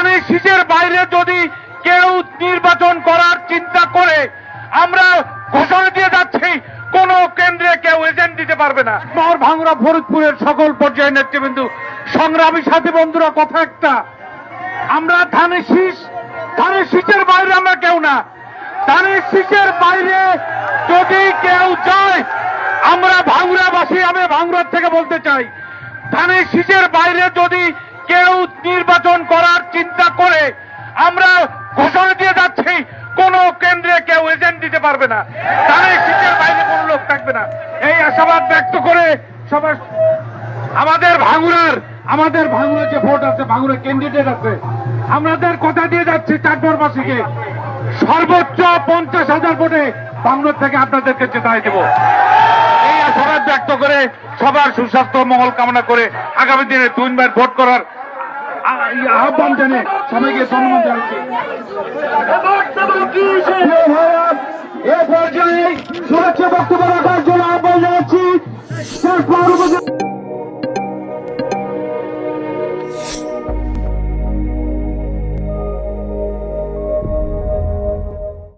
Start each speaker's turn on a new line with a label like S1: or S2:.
S1: ধানের শীষের বাইরে যদি কেউ নির্বাচন করার চিন্তা করে, আমরা ঘোষণা দিয়ে যাচ্ছি, কোন কেন্দ্রে কেউ এজেন্ট দিতে পারবে না। মহর ভাঙরা ফরিদপুরের সকল পর্যায়ের নেতৃবৃন্দু, সংগ্রামী সাথী বন্ধুরা, কথা একটা। আমরা ধানের শীষ ধানের শীষের বাইরে আমরা কেউ না। ধানের শীষের বাইরে যদি কেউ যায়, আমরা ভাঙুরাবাসী আমি ভাঙুরার থেকে বলতে চাই ধানের শীষের বাইরে যদি কেউ নির্বাচন করে আমরা ঘোষণা দিয়ে যাচ্ছি, কোন কেন্দ্রে কেউ এজেন্ট দিতে পারবে না। ধানের শীষের বাইরে কোনো লোক থাকবে না। এই আশাবাদ ব্যক্ত করে সবার আমাদের ভাঙুরার আমাদের ভাঙুরের যে ভোট আছে, ভাঙুরের ক্যান্ডিডেট আছে, আমাদের কথা দিয়ে যাচ্ছি চারবাসীকে সর্বোচ্চ পঞ্চাশ হাজার ভোটে বাংলার থেকে আপনাদেরকে চেতাই দেব। এই আশাবাদ ব্যক্ত করে সবার সুস্বাস্থ্য মঙ্গল কামনা করে আগামী দিনে তিনবার ভোট করার আহ্বান জানিয়ে সবাইকে সম্মান জানাচ্ছি।
S2: এ পর্যায়ে শুভেচ্ছা বক্তব্য রাখার জন্য আহ্বান জানাচ্ছি।